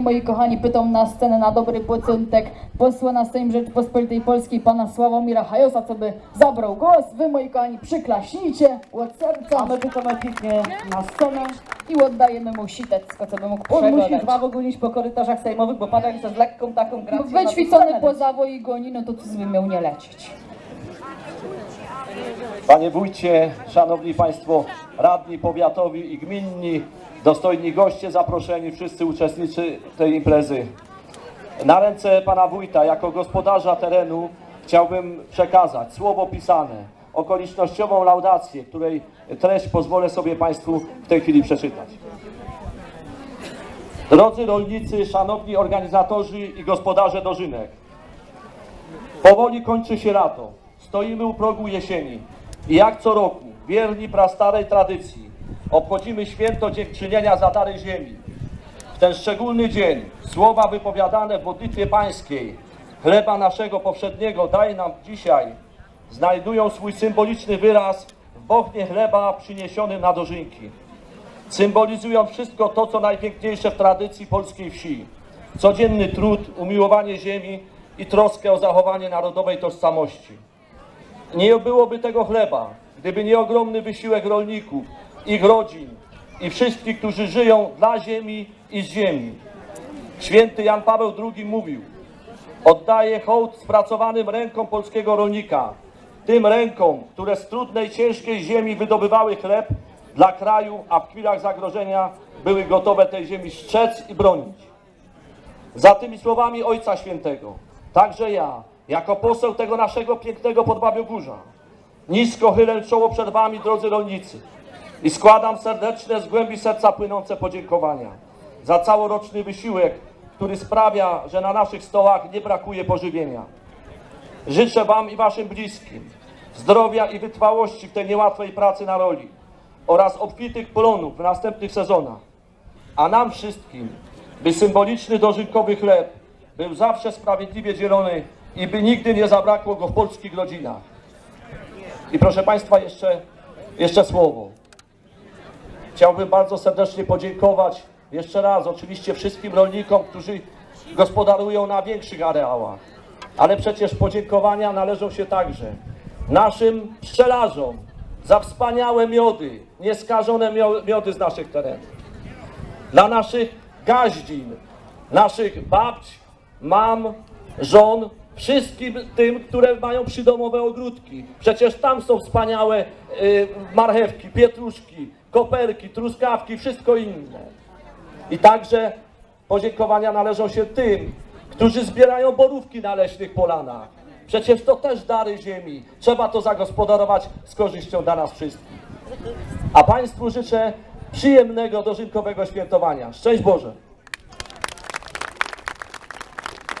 Moi kochani, pytam na scenę na dobry początek posła na Sejm Rzeczypospolitej Polskiej, pana Sławomira Hajosa, co by zabrał głos. Wy, moi kochani, przyklaśnijcie od serca A my pytamy pięknie na scenę. i oddajemy mu sitecko, co by mógł On musi dwa ogólnić po korytarzach sejmowych, bo pada jak z lekką taką gracją. na Wyćwiczony scenę. po zawoji goni, no to co by miał nie lecieć. Panie wójcie, szanowni państwo, radni powiatowi i gminni, dostojni goście zaproszeni, wszyscy uczestnicy tej imprezy. Na ręce pana wójta, jako gospodarza terenu, chciałbym przekazać słowo pisane, okolicznościową laudację, której treść pozwolę sobie państwu w tej chwili przeczytać. Drodzy rolnicy, szanowni organizatorzy i gospodarze dożynek, Powoli kończy się lato. Stoimy u progu jesieni. I jak co roku, wierni prastarej tradycji, obchodzimy święto dziękczynienia za dary ziemi. W ten szczególny dzień słowa wypowiadane w modlitwie pańskiej chleba naszego powszedniego daj nam dzisiaj znajdują swój symboliczny wyraz w bochnie chleba przyniesionym na dożynki. Symbolizują wszystko to, co najpiękniejsze w tradycji polskiej wsi. Codzienny trud, umiłowanie ziemi i troskę o zachowanie narodowej tożsamości. Nie byłoby tego chleba, gdyby nie ogromny wysiłek rolników, ich rodzin i wszystkich, którzy żyją dla ziemi i z ziemi. Święty Jan Paweł II mówił: Oddaję hołd spracowanym rękom polskiego rolnika, tym rękom, które z trudnej, ciężkiej ziemi wydobywały chleb dla kraju, a w chwilach zagrożenia były gotowe tej ziemi strzec i bronić. Za tymi słowami Ojca Świętego, także ja, jako poseł tego naszego pięknego Podbabiogórza, nisko chylę czoło przed Wami, drodzy rolnicy, i składam serdeczne, z głębi serca płynące podziękowania za całoroczny wysiłek, który sprawia, że na naszych stołach nie brakuje pożywienia. Życzę Wam i Waszym bliskim zdrowia i wytrwałości w tej niełatwej pracy na roli oraz obfitych plonów w następnych sezonach. A nam wszystkim, by symboliczny dożynkowy chleb był zawsze sprawiedliwie dzielony i by nigdy nie zabrakło go w polskich rodzinach. I proszę Państwa, jeszcze, jeszcze słowo. Chciałbym bardzo serdecznie podziękować jeszcze raz oczywiście wszystkim rolnikom, którzy gospodarują na większych areałach. Ale przecież podziękowania należą się także naszym pszczelarzom za wspaniałe miody, nieskażone mio- miody z naszych terenów dla naszych gaździn, naszych babć, mam, żon, wszystkim tym, które mają przydomowe ogródki. Przecież tam są wspaniałe y, marchewki, pietruszki, koperki, truskawki, wszystko inne. I także podziękowania należą się tym, którzy zbierają borówki na leśnych polanach. Przecież to też dary ziemi. Trzeba to zagospodarować z korzyścią dla nas wszystkich. A Państwu życzę przyjemnego, dożynkowego świętowania. Szczęść Boże!